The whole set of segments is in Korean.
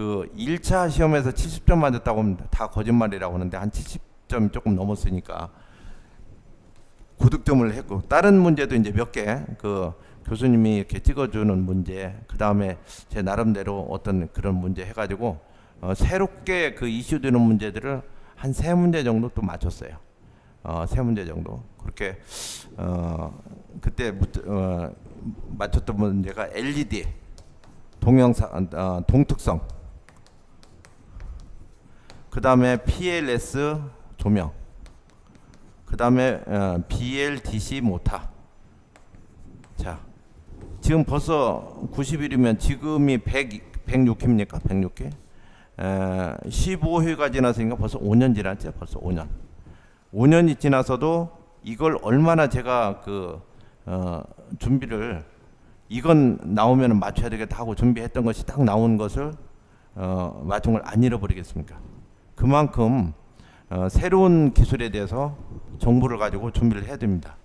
1차 시험에서 70점 맞았다고 합니다. 다 거짓말이라고 하는데 한 70점 조금 넘었으니까 고득점을 했고 다른 문제도 이제 몇 개 그 교수님이 이렇게 찍어주는 문제 그 다음에 제 나름대로 어떤 그런 문제 해가지고 어, 새롭게 그 이슈되는 문제들을 한 세 문제 정도 또 맞췄어요. 어, 세 문제 정도 그렇게 어, 그때 묻- 어, 맞췄던 문제가 LED 동영상 어, 동특성 그 다음에 PLS 조명. 그 다음에 어, BLDC 모타 자 지금 벌써 90일이면 지금이 100, 106회입니까? 106회 에, 15회가 지났으니까 벌써 5년 지났죠? 벌써 5년. 5년이 지나서도 이걸 얼마나 제가 그 어, 준비를 이건 나오면 맞춰야 되겠다 하고 준비했던 것이 딱 나온 것을 어, 맞춘 걸 안 잃어버리겠습니까? 그만큼 어, 새로운 기술에 대해서 정보를 가지고 준비를 해야 됩니다.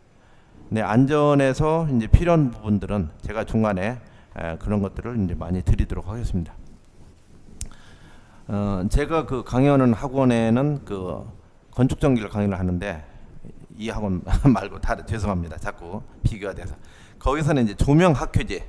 네, 안전에서 이제 필요한 부분들은 제가 중간에 에, 그런 것들을 이제 많이 드리도록 하겠습니다. 어, 제가 그 강연은 학원에는 그 건축 전기를 강의를 하는데 이 학원 말고 다른 죄송합니다. 자꾸 비교가 돼서 거기서는 이제 조명 학회지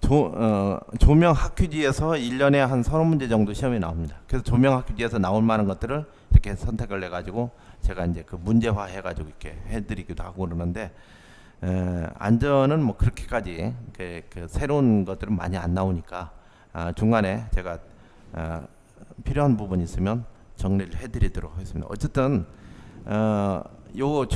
조, 어, 조명 학회지에서 1년에 한 서너 문제 정도 시험이 나옵니다. 그래서 조명 학회지에서 나올 만한 것들을 이렇게 선택을 해 가지고 제가 이제 그 문제화 해 가지고 이렇게 해 드리기도 하고 그러는데 에, 안전은 뭐 그렇게까지 그, 그 새로운 것들은 많이 안 나오니까 아, 중간에 제가 아, 필요한 부분이 있으면 정리를 해 드리도록 하겠습니다. 어쨌든 어, 요